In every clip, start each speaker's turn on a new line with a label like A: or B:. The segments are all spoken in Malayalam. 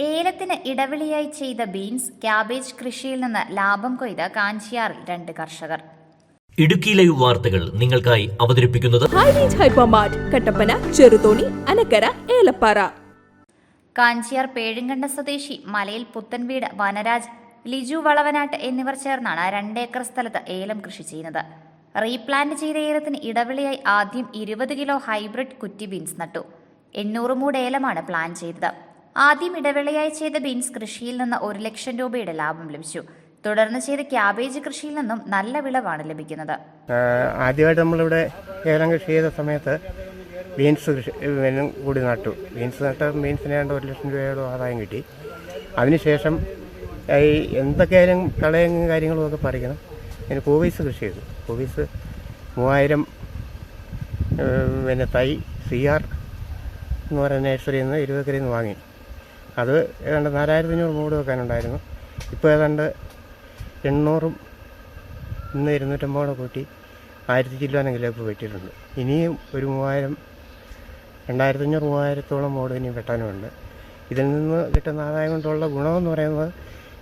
A: ഏലത്തിന് ഇടവിളിയായി ചെയ്ത ബീൻസ് ക്യാബേജ് കൃഷിയിൽ നിന്ന് ലാഭം കൊയ്ത കാഞ്ചിയാറിൽ രണ്ട് കർഷകർ.
B: ഇടുക്കി ലൈവ് വാർത്തകൾ നിങ്ങൾക്കായി അവതരിപ്പിക്കുന്നത്
C: കട്ടപ്പന ചെറുതോണി അനക്കര ഏലപ്പാറ.
A: കാഞ്ചിയാർ പേഴുങ്കണ്ട സ്വദേശി മലയിൽ പുത്തൻവീട് വനരാജ് ലിജു വളവനാട്ട് എന്നിവർ ചേർന്നാണ് രണ്ടേക്കർ സ്ഥലത്ത് ഏലം കൃഷി ചെയ്യുന്നത്. റീപ്ലാന്റ് ചെയ്ത ഏലത്തിന് ഇടവിളിയായി ആദ്യം ഇരുപത് കിലോ ഹൈബ്രിഡ് കുറ്റി ബീൻസ് നട്ടു. എണ്ണൂറ് മൂട് ഏലമാണ് പ്ലാൻ ചെയ്തത്. ആദ്യം ഇടവേളയായി ചെയ്ത ബീൻസ് കൃഷിയിൽ നിന്ന് ഒരു ലക്ഷം രൂപയുടെ ലാഭം ലഭിച്ചു. തുടർന്ന് ചെയ്ത ക്യാബേജ് കൃഷിയിൽ നിന്നും നല്ല വിളവാണ് ലഭിക്കുന്നത്.
D: ആദ്യമായിട്ട് നമ്മളിവിടെ ഏലം കൃഷി ചെയ്ത സമയത്ത് ബീൻസ് കൃഷി കൂടി നട്ടു. ബീൻസ് നട്ട ബീൻസിന് ഏതാണ്ട് ഒരു ലക്ഷം രൂപയോളം ആദായം കിട്ടി. അതിനുശേഷം ഈ എന്തൊക്കെയായാലും കളയും കാര്യങ്ങളും ഒക്കെ പറിക്കണം പിന്നെ പൂവീസ് കൃഷി ചെയ്തു. പൂവീസ് മൂവായിരം പിന്നെ തൈ സി ആർ എന്ന് പറയുന്ന നഴ്സറിയിൽ നിന്ന് ഇരുപക്കരയിൽ നിന്ന് വാങ്ങി. അത് ഏതാണ്ട് നാലായിരത്തി അഞ്ഞൂറ് മൂട് വെക്കാനുണ്ടായിരുന്നു. ഇപ്പോൾ ഏതാണ്ട് എണ്ണൂറും ഇന്ന് ഇരുന്നൂറ്റമ്പതോടെ കൂട്ടി ആയിരത്തി ചില്ലാനെങ്കിലും ഇപ്പോൾ വെട്ടിയിട്ടുണ്ട്. ഇനിയും ഒരു മൂവായിരം രണ്ടായിരത്തി അഞ്ഞൂറ് മൂവായിരത്തോളം മോഡ് ഇനിയും വെട്ടാനുമുണ്ട് ഇതിൽ നിന്ന് കിട്ടുന്ന ആദായം കൊണ്ടുള്ള ഗുണമെന്ന് പറയുന്നത്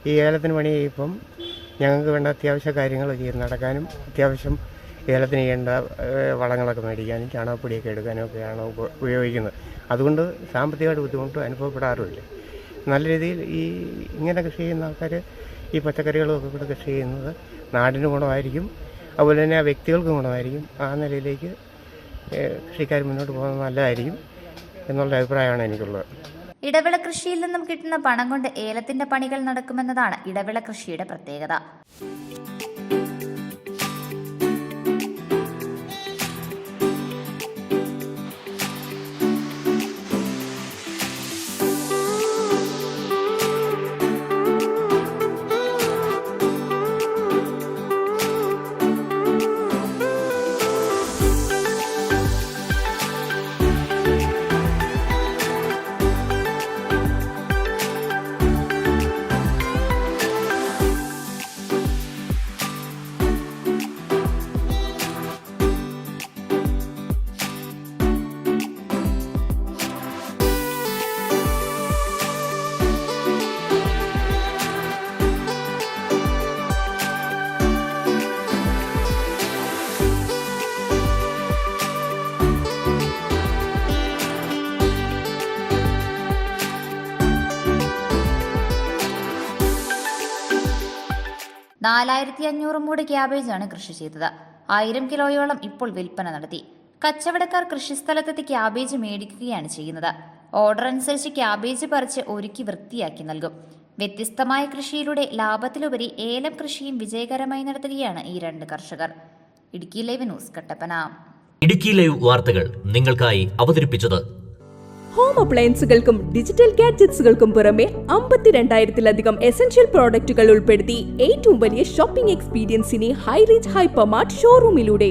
D: ഈ ഏലത്തിന് പണി ചെയ്യുമ്പം ഞങ്ങൾക്ക് വേണ്ട അത്യാവശ്യ കാര്യങ്ങൾ ചെയ്ത് നടക്കാനും അത്യാവശ്യം ഏലത്തിന് ചെയ്യേണ്ട വളങ്ങളൊക്കെ മേടിക്കാനും ചാണകപ്പൊടിയൊക്കെ എടുക്കാനും ഒക്കെയാണ് ഉപ- ഉപയോഗിക്കുന്നത്. അതുകൊണ്ട് സാമ്പത്തികമായിട്ട് ബുദ്ധിമുട്ട് അനുഭവപ്പെടാറുമില്ല. നല്ല രീതിയിൽ ഈ ഇങ്ങനെ കൃഷി ചെയ്യുന്ന ആൾക്കാർ ഈ പച്ചക്കറികളൊക്കെ കൂടെ കൃഷി ചെയ്യുന്നത് നാടിന് ഗുണമായിരിക്കും അതുപോലെ തന്നെ ആ വ്യക്തികൾക്ക് ഗുണമായിരിക്കും. ആ നിലയിലേക്ക് കൃഷിക്കാർ മുന്നോട്ട് പോകുന്നത് നല്ലതായിരിക്കും എന്നുള്ള അഭിപ്രായമാണ് എനിക്കുള്ളത്.
A: ഇടവിള കൃഷിയിൽ നിന്നും കിട്ടുന്ന പണം കൊണ്ട് ഏലത്തിന്റെ പണികൾ നടക്കുമെന്നതാണ് ഇടവിള കൃഷിയുടെ പ്രത്യേകത. നാലായിരത്തി അഞ്ഞൂറ് മൂട് ക്യാബേജാണ് കൃഷി ചെയ്തത്. ആയിരം കിലോയോളം ഇപ്പോൾ വിൽപ്പന നടത്തി. കച്ചവടക്കാർ കൃഷിസ്ഥലത്തെത്തി ക്യാബേജ് മേടിക്കുകയാണ് ചെയ്യുന്നത്. ഓർഡർ അനുസരിച്ച് ക്യാബേജ് പറിച്ച് ഒരുക്കി വൃത്തിയാക്കി നൽകും. വ്യത്യസ്തമായ കൃഷിയിലൂടെ ലാഭത്തിലുപരി ഏലം കൃഷിയും വിജയകരമായി നടത്തുകയാണ് ഈ രണ്ട് കർഷകർ. Idukki live news Kattappana.
B: Idukki live വാർത്തകൾ നിങ്ങൾക്കായി അവതരിപ്പിച്ചത്
C: ഹോം അപ്ലയൻസുകൾക്കും ഡിജിറ്റൽ ഗാഡ്ജറ്റ്സുകൾക്കും പുറമെ അമ്പത്തിരണ്ടായിരത്തിലധികം എസെൻഷ്യൽ പ്രോഡക്റ്റുകൾ ഉൾപ്പെടുത്തി ഏറ്റവും വലിയ ഷോപ്പിംഗ് എക്സ്പീരിയൻസിനെ ഹൈറേഞ്ച് ഹൈപ്പർമാർട്ട് ഷോറൂമിലൂടെ